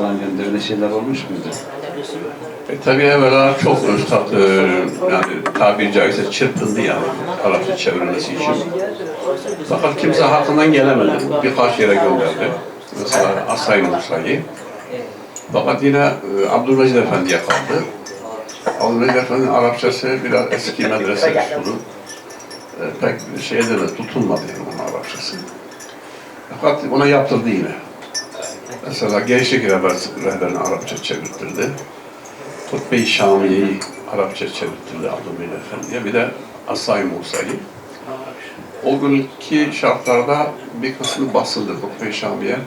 falan gönderdiği şeyler olmuş muydu? E, tabii evvela çok üstad, e, yani tabiri caizse çırpındı yani Arapça çevrilmesi için. Fakat kimse hakkından gelemedi. Birkaç yere gönderdi. Mesela Asay Musa'yı. Fakat yine e, Abdülmecid Efendi'ye kaldı. Abdülmecid Efendi'nin Arapçası biraz eski medrese usulü. E, pek şeyde de tutulmadı yani onun Arapçası. Fakat ona yaptırdı yine. Mesela Gençlik Rehber- Rehberini Arapça çevirtirdi. Hutbe-i Şamiye'yi Arapça çevirtirdi Abdülmecid Efendi'ye. Bir de Asay Musa'yı. O günkü şartlarda bir kısmı basıldı Hutbe-i Şamiye.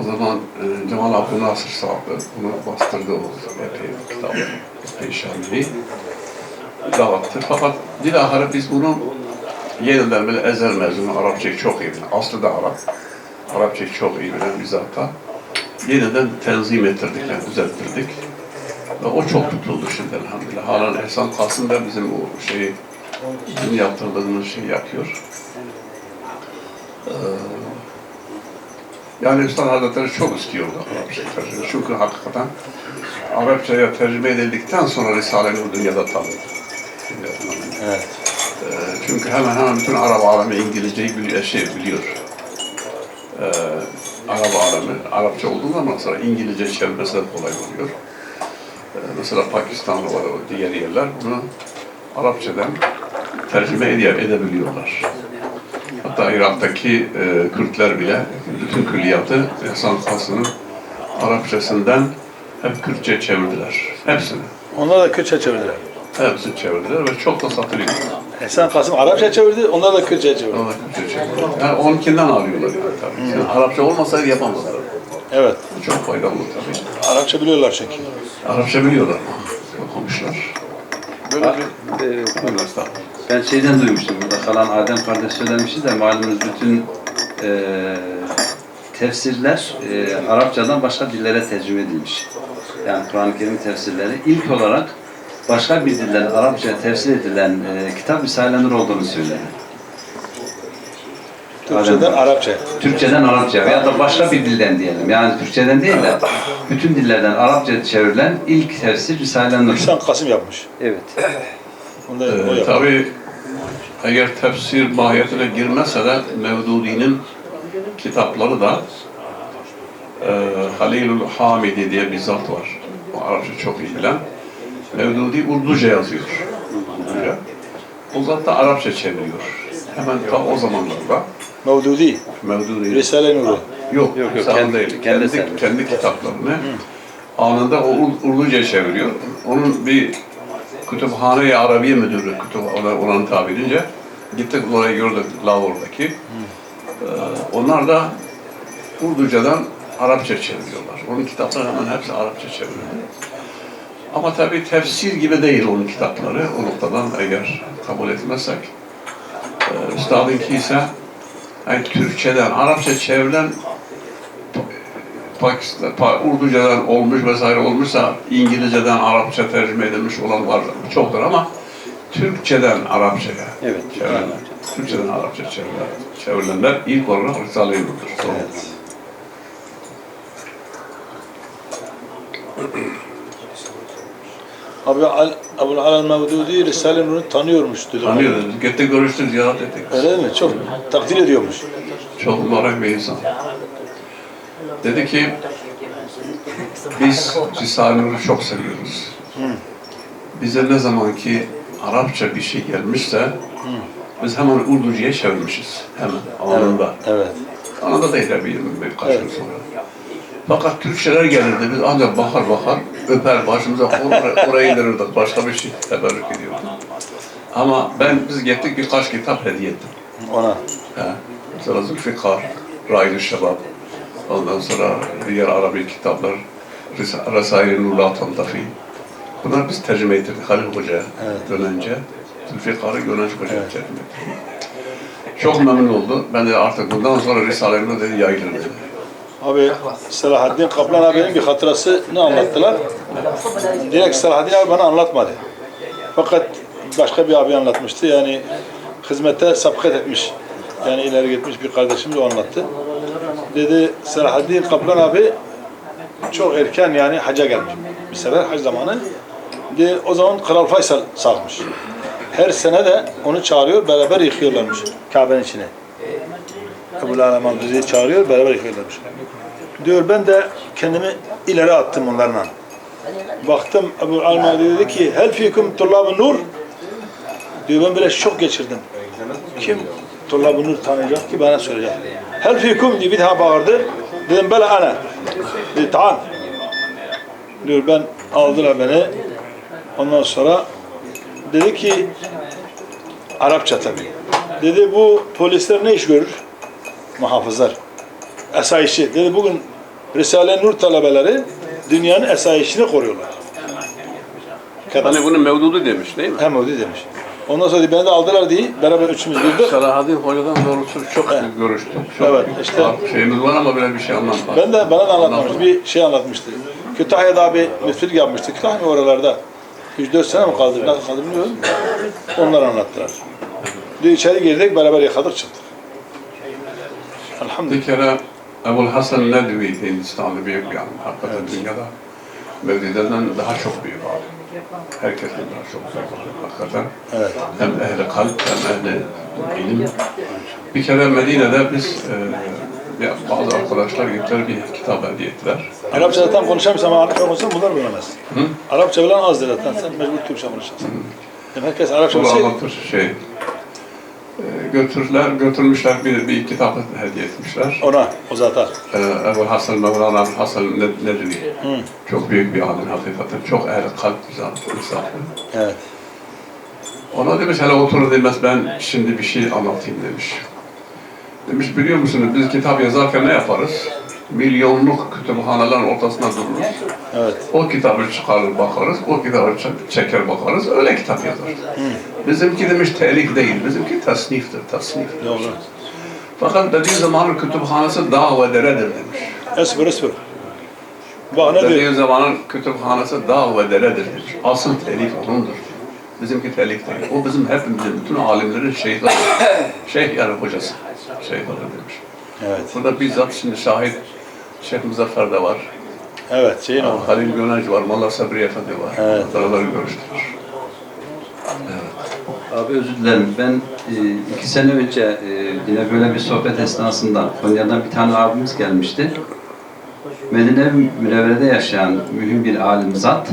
O zaman e, Cemal Abdülnasır Sağdı bunu bastırdı o epey kitabı Hutbe-i Şamiye'yi. Dağıttı. Fakat bilahare biz bunu yeniden böyle ezel mezunu Arapçayı çok iyi bilen, aslı da Arap. Arapçayı çok iyi bilen bir zata yeniden tenzim ettirdik, yani düzelttirdik. Ve o çok tutuldu şimdi elhamdülillah. Halen Ehsan Kasım da bizim o şeyi, bizim yaptırdığımız şeyi yapıyor. Ee, yani Üstad Hazretleri çok istiyordu Arapça tercüme. Çünkü hakikaten Arapçaya tercüme edildikten sonra Risale-i dünyada tanındı. Evet. Ee, çünkü hemen hemen bütün Arap alemi İngilizceyi biliyor, şey biliyor. Ee, Arap alemi, Arapça olduğu zaman sonra İngilizce çevirmesi de kolay oluyor. Ee, mesela Pakistan'da var o diğer yerler bunu Arapçadan tercüme ede- edebiliyorlar. Hatta Irak'taki e, Kürtler bile bütün külliyatı Hasan Kasım'ın Arapçasından hep Kürtçe çevirdiler. Hepsini. Onlar da Kürtçe çevirdiler. Hepsini çevirdiler ve çok da satılıyor. Ehsan Kasım Arapça çevirdi, onlar da Kürtçe çevirdi. Ona Kürtçe çeviriyor. Yani onunkinden alıyorlar yani tabii. Yani Arapça olmasaydı yapamazlar. Evet. Çok faydalı tabii. Arapça biliyorlar çünkü. Arapça biliyorlar. Okumuşlar. Böyle bir Ee, Buyurun. Ben şeyden duymuştum, burada kalan Adem kardeş söylemişti de malumunuz bütün e, tefsirler e, Arapçadan başka dillere tercüme edilmiş. Yani Kur'an-ı Kerim tefsirleri ilk olarak başka bir dilden Arapçaya tefsir edilen e, kitap Risale-i Nur olduğunu söyledi. Türkçeden Arapça. Türkçeden Arapça veya da başka bir dilden diyelim. Yani Türkçeden değil de bütün dillerden Arapça çevrilen ilk tefsir Risale-i Nur. Kasım yapmış. Evet. Onu da o Ee, tabii eğer tefsir mahiyetine girmese de Mevdudi'nin kitapları da e, Halilul Hamidi diye bir zat var. O Arapça çok iyi bilen. Mevdudi Urduca yazıyor. Urduca. O zat da Arapça çeviriyor. Hemen ta o zamanlarda Mevdudi, Mevdudi Risale-i Nur'u. Yok, Yok, yok, kendi- değil. kendi Kendi, kendi, kitaplarını anında o Ur- Urduca çeviriyor. Onun bir kütüphane-i Arabiye müdürü, kütüp, ona, onun tabirince gittik oraya gördük Lahor'daki. Ee, onlar da Urducadan Arapça çeviriyorlar. Onun kitapları hemen hepsi Arapça çeviriyor. Ama tabii tefsir gibi değil onun kitapları. O noktadan eğer kabul etmezsek. E, Üstadınki ise yani Türkçeden Arapça çevrilen Pakistan, Pa- Urducadan olmuş vesaire olmuşsa İngilizceden Arapça tercüme edilmiş olan var çoktur ama Türkçeden Arapçaya Evet. çevrilen, Türkçeden Arapça çevrilen, çevrilenler ilk olarak Risale-i Nur'dur. Evet. Abi Al, Abul Alal Mevdudi Risale-i Nur'u tanıyormuş dedi. Tanıyoruz. Gittik görüştük, ziyaret ettik. Öyle mi? Çok takdir ediyormuş. Çok mübarek bir insan. Dedi ki biz Risale-i Nur'u çok seviyoruz. Bize ne zaman ki Arapça bir şey gelmişse biz hemen Urducu'ya çevirmişiz. Hemen anında. Evet. Anında değil tabii birkaç Evet. gün sonra. Fakat Türkçeler gelirdi. Biz ancak bakar bakar öper başımıza oraya, oraya indirirdik. Başka bir şey teberrük ediyorduk. Ama ben biz gittik birkaç kitap hediye ettim. Ona. He. Mesela Zülfikar, Raid-i Şebab, ondan sonra diğer Arabi kitaplar, Resail-i Nurla Tantafi. Bunlar biz tercüme ettik Halil Hoca önce. Zülfikar'ı Gönenç Hoca tercüme ettik. Çok memnun oldu. Ben de artık bundan sonra Risale-i Nur dedi yayılır dedi. Abi Selahaddin Kaplan abinin bir hatırasını anlattılar. Direkt Selahaddin abi bana anlatmadı. Fakat başka bir abi anlatmıştı. Yani hizmete sabıkat etmiş. Yani ileri gitmiş bir kardeşimiz o anlattı. Dedi Selahaddin Kaplan abi çok erken yani hacca gelmiş. Bir sefer hac zamanı. De, o zaman Kral Faysal sağmış. Her sene de onu çağırıyor, beraber yıkıyorlarmış Kabe'nin içine. Ebu Aleman bizi çağırıyor, beraber yıkıyorlarmış. Diyor ben de kendimi ileri attım onlarla. Baktım Ebu Aleman dedi ki hel fikum tullab nur diyor ben böyle şok geçirdim. Kim tullab nur tanıyacak ki bana söyleyecek. Hel fikum diye bir daha bağırdı. Dedim bela ana. Dedi tamam. Diyor ben aldılar beni. Ondan sonra dedi ki Arapça tabii. Dedi bu polisler ne iş görür? Muhafızlar. Esayişi. Dedi bugün Risale Nur talebeleri dünyanın esayişini koruyorlar. Kadar. Hani bunun mevdudu demiş değil mi? Hem öyle demiş. Ondan sonra beni de aldılar diye beraber üçümüz girdik. Salahaddin Hoca'dan doğrusu çok Evet. görüştük. Çok Evet, işte- şeyimiz var ama böyle bir şey anlatmadık. Ben de bana da anlatmamış. Bir şey anlatmıştı. Kütahya'da bir müftülük yapmıştı. Kütahya oralarda. 3-4 sene mi kaldı? Kadar kaldı bilmiyorum. Onlar anlattılar. Diyor içeri girdik beraber yıkadık çıktık. Elhamdülillah. Bir kere Ebul Hasan Nedvi Hindistanlı büyük bir alim. Hakikaten dünyada Mevlide'den daha çok büyük alim. Herkesten daha çok büyük alim hakikaten. Evet. Hem ehli kalp hem ehli ilim. Bir kere Medine'de biz e, bazı arkadaşlar gittiler bir kitap hediye ettiler. Arapça zaten konuşamıyorsam ama Arapça konuşsam bunlar bilemez. Hı? Arapça bilen azdır zaten. Sen mecbur Türkçe konuşacaksın. Yani herkes Arapça anlatır şey. E, götürdüler, götürmüşler bir, bir kitap hediye etmişler. Ona, o zaten. Ee, Ebu Hasan Mevlana Ebu Hasan Ned- Nedvi. Hı. Çok büyük bir alim hakikaten. Çok ehli kalp zat, insaflı. Evet. Ona demiş hele otur demez ben şimdi bir şey anlatayım demiş. Demiş biliyor musunuz biz kitap yazarken ne yaparız? Milyonluk kütüphanelerin ortasına dururuz. Evet. O kitabı çıkarır bakarız, o kitabı çek- çeker bakarız, öyle kitap yazar. Bizimki demiş telif değil, bizimki tasniftir, tasnif. Doğru. Fakat dediği zamanın kütüphanesi dağ ve deredir demiş. Esbir esbir. Bak ne diyor? Dediği zamanın kütüphanesi dağ ve deredir demiş. Asıl telif onundur. Bizimki telif değil. O bizim hepimizin, bütün alimlerin şeyhleri. Şeyh yani hocası. Şeyhleri demiş. Evet. Burada bizzat şimdi şahit Şeyh Muzaffer de var. Evet. Şeyin o. Halil Gönenci var, Molla Sabri Efendi var. Evet. Beraber görüştük. Abi özür dilerim. Ben e, iki sene önce e, yine böyle bir sohbet esnasında Konya'dan bir tane abimiz gelmişti. Medine Münevvere'de yaşayan mühim bir alim zat.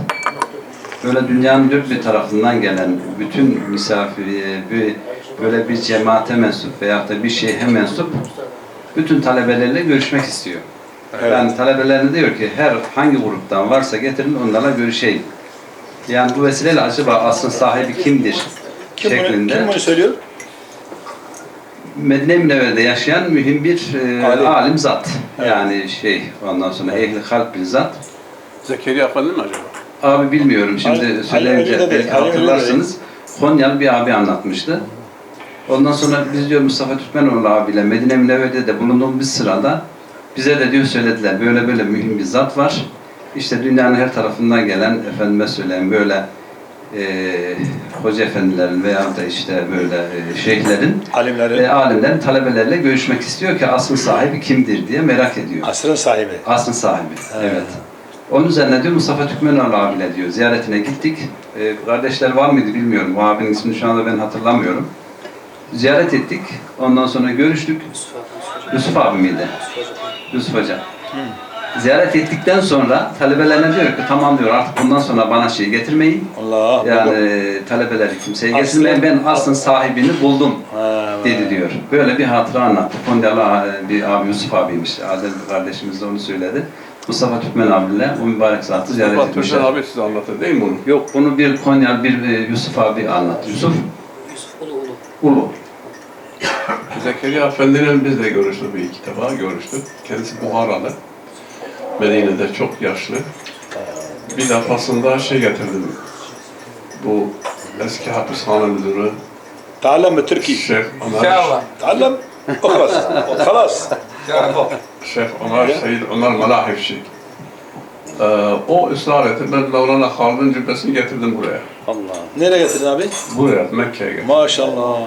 Böyle dünyanın dört bir tarafından gelen bütün misafir, bir, böyle bir cemaate mensup veyahut da bir şeyhe mensup bütün talebelerle görüşmek istiyor. Evet. Yani talebelerine diyor ki her hangi gruptan varsa getirin onlarla görüşeyim. Yani bu vesileyle acaba asrın sahibi kimdir? Kim bunu, şeklinde. kim bunu söylüyor? Medine Münevvere'de yaşayan mühim bir e, Alim. alim. zat. Evet. Yani şey ondan sonra ehli kalp bir zat. Zekeriya Efendi mi acaba? Abi bilmiyorum şimdi Ali- söyleyince belki hatırlarsınız. Konyalı bir abi anlatmıştı. Ondan sonra biz diyor Mustafa Türkmenoğlu abiyle Medine Münevvere'de de bulunduğumuz sırada bize de diyor söylediler böyle böyle mühim bir zat var. İşte dünyanın her tarafından gelen efendime söyleyeyim böyle e, hoca efendilerin veya da işte böyle e, şeyhlerin Alimleri. ve alimlerin talebelerle görüşmek istiyor ki asıl sahibi kimdir diye merak ediyor. Asrın sahibi. Asıl sahibi. Evet. Onun üzerine diyor Mustafa Türkmenoğlu abiyle diyor ziyaretine gittik. Ee, kardeşler var mıydı bilmiyorum. O abinin ismini şu anda ben hatırlamıyorum. Ziyaret ettik. Ondan sonra görüştük. Yusuf abi miydi? Yusuf Hoca. Ziyaret ettikten sonra talebelerine diyor ki tamam diyor artık bundan sonra bana şey getirmeyin. Allah. Yani e, talebeleri kimseye getirmeyin. Ben aslın sahibini buldum Ha, dedi diyor. Böyle bir hatıra anlattı. Konyalı e, bir abi Yusuf abiymiş. Adem kardeşimiz de onu söyledi. Mustafa Türkmen abiyle o mübarek zatı ziyaret Mustafa etmişler. Türkmen abi size anlatır değil mi bunu? Yok bunu bir Konyalı bir e, Yusuf abi anlattı. Yusuf Ulu. Zekeriya Efendi'yle biz de görüştük bir iki defa görüştük. Kendisi Buharalı. Medine'de çok yaşlı. Bir defasında şey getirdim. Bu eski hapishane müdürü. Talem Türkiye. Şeyh Ömer. Talem. Okuz. Kalas. Şeyh Ömer Seyyid Ömer Malahifşi. Ee, o ısrar etti. Ben Mevlana Halid'in cübbesini getirdim buraya. Allah. Nereye getirdin abi? Buraya, Mekke'ye getirdim. Maşallah.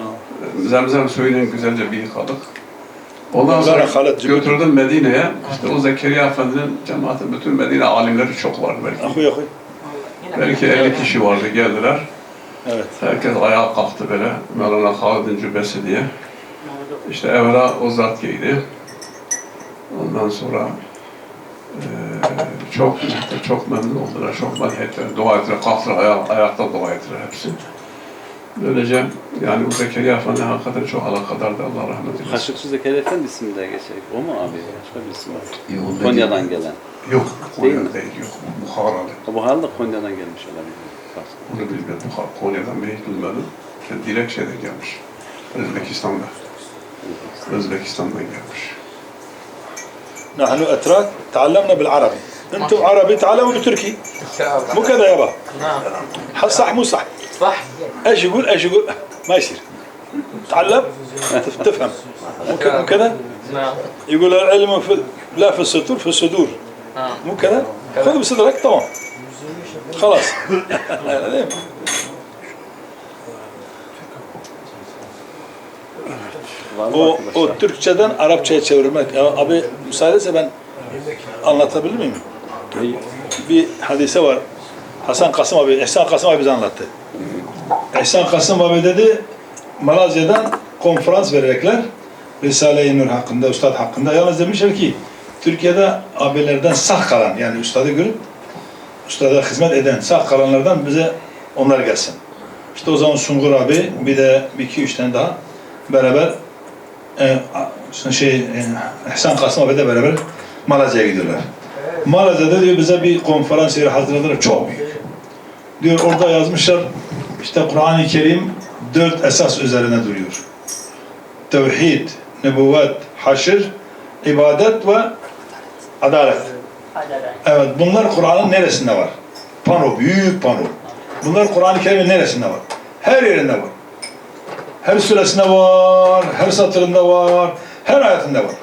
Zemzem suyuyla güzelce bir yıkadık. Ondan sonra götürdüm Medine'ye. İşte o Zekeriya Efendi'nin cemaatin bütün Medine alimleri çok vardı belki. Akuy akuy. Belki 50 kişi vardı geldiler. Evet. Herkes ayağa kalktı böyle. Mevlana Halid'in cübbesi diye. İşte evvela o zat giydi. Ondan sonra eee çok çok memnun oldular. Çok madhettiler. Dua ettiler. Kalktılar. Aya, ayakta dua ettiler hepsi. Böylece yani bu Zekeriya Efendi hakikaten çok alakadardı. Allah rahmet eylesin. Kaşıkçı Zekeriya Efendi ismi de geçecek. O mu abi? Başka bir isim var. Yok, Konya'dan gelen. Yok. Değil Konya mi? değil. Yok. Bukharalı. Bu halde Konya'dan gelmiş olabilir. Bak. Onu bilmiyorum. Bukhara. Konya'dan ben hiç duymadım. Yani direkt şeyden gelmiş. Özbekistan'da. Özbekistan'dan gelmiş. نحن أتراك تعلمنا بالعربي أنتم عربي تعلموا بتركي مو كذا يابا حل صح مو صح صح ايش يقول ايش يقول ما يصير تعلم تف- تفهم مو ك- مو كذا نعم يقول العلم في لا في السطور في الصدور آه. مو كذا خذ بصدرك تمام خلاص Var mı o, arkadaşlar? o Türkçeden Arapçaya çevirmek. Ya abi müsaadese ben anlatabilir miyim? Bir hadise var. Hasan Kasım abi, Ehsan Kasım abi bize anlattı. Ehsan Kasım abi dedi, Malazya'dan konferans verecekler. Risale-i Nur hakkında, Üstad hakkında. Yalnız demişler ki, Türkiye'de abilerden sağ kalan, yani Üstad'ı görüp, Üstad'a hizmet eden sağ kalanlardan bize onlar gelsin. İşte o zaman Sungur abi, bir de bir iki üç tane daha beraber e, şey e, Ehsan Kasım abi de beraber Malazya'ya gidiyorlar. Malazya'da diyor bize bir konferans yeri hazırladılar çok büyük. Diyor orada yazmışlar işte Kur'an-ı Kerim dört esas üzerine duruyor. Tevhid, nübüvvet, haşr, ibadet ve adalet. Evet bunlar Kur'an'ın neresinde var? Pano, büyük pano. Bunlar Kur'an-ı Kerim'in neresinde var? Her yerinde var. Her suresinde var, her satırında var, her ayetinde var.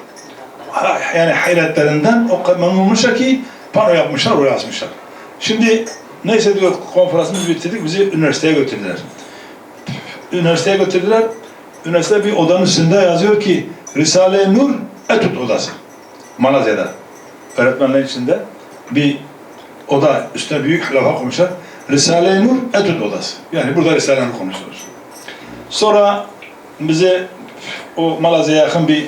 Yani hayretlerinden o memnun olmuşlar ki pano yapmışlar, oraya asmışlar. Şimdi neyse diyor konferansımızı bitirdik, bizi üniversiteye götürdüler. Üniversiteye götürdüler. Üniversite bir odanın üstünde yazıyor ki Risale-i Nur Etüt Odası. Malazya'da. Öğretmenlerin içinde bir oda üstüne büyük levha koymuşlar. Risale-i Nur Etüt Odası. Yani burada Risale-i Nur konuşuyoruz. Sonra bize o Malazya'ya yakın bir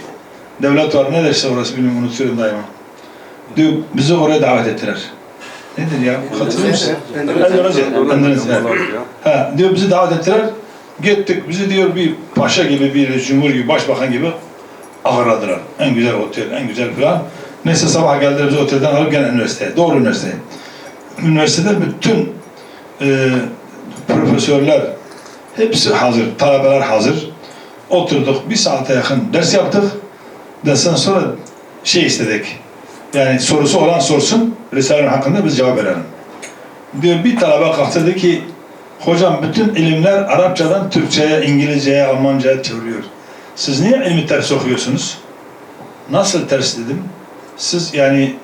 devlet var. Ne derse orası bilmiyorum unutuyorum daima. Diyor bizi oraya davet ettiler. Nedir ya? Hatırlıyor musun? Endonezya. Endonezya. Ha, diyor bizi davet ettiler. Gittik. Bizi diyor bir paşa gibi, bir cumhur gibi, başbakan gibi ağırladılar. En güzel otel, en güzel plan. Neyse sabah geldiler bizi otelden alıp gene üniversiteye. Doğru üniversiteye. Üniversitede bütün e, profesörler hepsi hazır. Talebeler hazır. Oturduk. Bir saate yakın ders yaptık. Dersten sonra şey istedik. Yani sorusu olan sorsun. Risale'nin hakkında biz cevap verelim. Diyor bir talebe kalktı dedi ki hocam bütün ilimler Arapçadan Türkçe'ye, İngilizce'ye, Almanca'ya çeviriyor. Siz niye ilmi ters okuyorsunuz? Nasıl ters dedim. Siz yani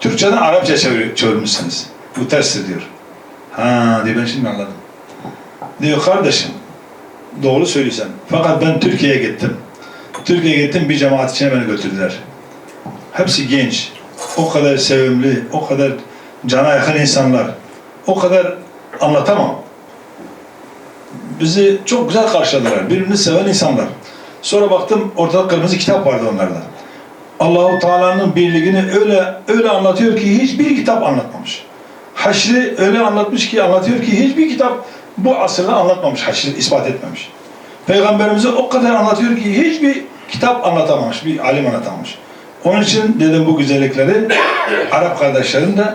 Türkçeden Arapça çevir, çevirmişsiniz. Bu terstir diyor. Ha diyor ben şimdi anladım. Diyor kardeşim doğru söylüyorsun. Fakat ben Türkiye'ye gittim. Türkiye'ye gittim bir cemaat içine beni götürdüler. Hepsi genç. O kadar sevimli, o kadar cana yakın insanlar. O kadar anlatamam. Bizi çok güzel karşıladılar. Birbirini seven insanlar. Sonra baktım ortada kırmızı kitap vardı onlarda. Allahu Teala'nın birliğini öyle öyle anlatıyor ki hiçbir kitap anlatmamış. Haşrı öyle anlatmış ki anlatıyor ki hiçbir kitap bu asırda anlatmamış, haşrı ispat etmemiş. Peygamberimize o kadar anlatıyor ki hiçbir kitap anlatamamış, bir alim anlatamamış. Onun için dedim bu güzellikleri Arap kardeşlerim de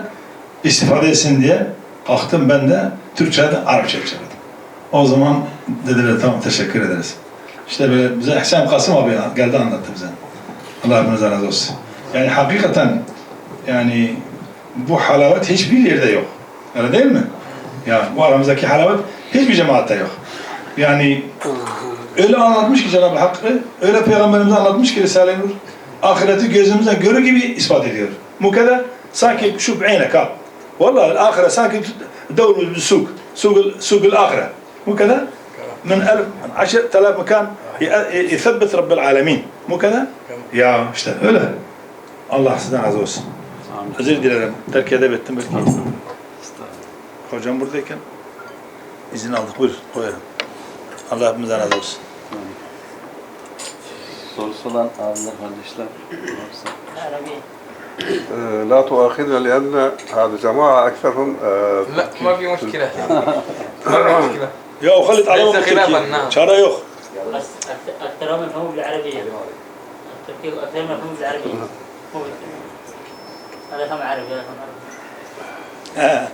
istifade etsin diye kalktım ben de Türkçe'den Arapça çevirdim. O zaman dediler tamam teşekkür ederiz. İşte böyle bize Hüseyin Kasım abi geldi anlattı bize. Allah hepinize razı olsun. Yani hakikaten yani bu halavet hiçbir yerde yok. Öyle değil mi? Ya bu aramızdaki halavet hiçbir cemaatte yok. Yani öyle anlatmış ki Cenab-ı Hakk'ı, öyle Peygamberimize anlatmış ki Risale-i Nur, ahireti gözümüzden görür gibi ispat ediyor. Mukadder sanki şu بعينك ha. Vallahi الآخرة sanki دور بالسوق سوق سوق الآخرة مو كذا من ألف من عشر آلاف مكان ي- يثبت رب العالمين مو كذا؟ Ya işte öyle. Allah sizden razı olsun. Özür dilerim. Terk edebettim belki. Hocam buradayken izin aldık. Buyur. Buyurun. Allah hepimizden razı olsun. Sorusu olan abiler, kardeşler varsa. لا تؤاخذنا لأن هذا جماعة أكثرهم آه، لا ما في مشكلة. ما في مشكلة. يا وخلت عليهم خلافا نعم. شارع يخ. أكثرهم مفهوم بالعربية. أكثرهم مفهوم بالعربية. نعم. هذا هم عربي هذا هم عربي. آه.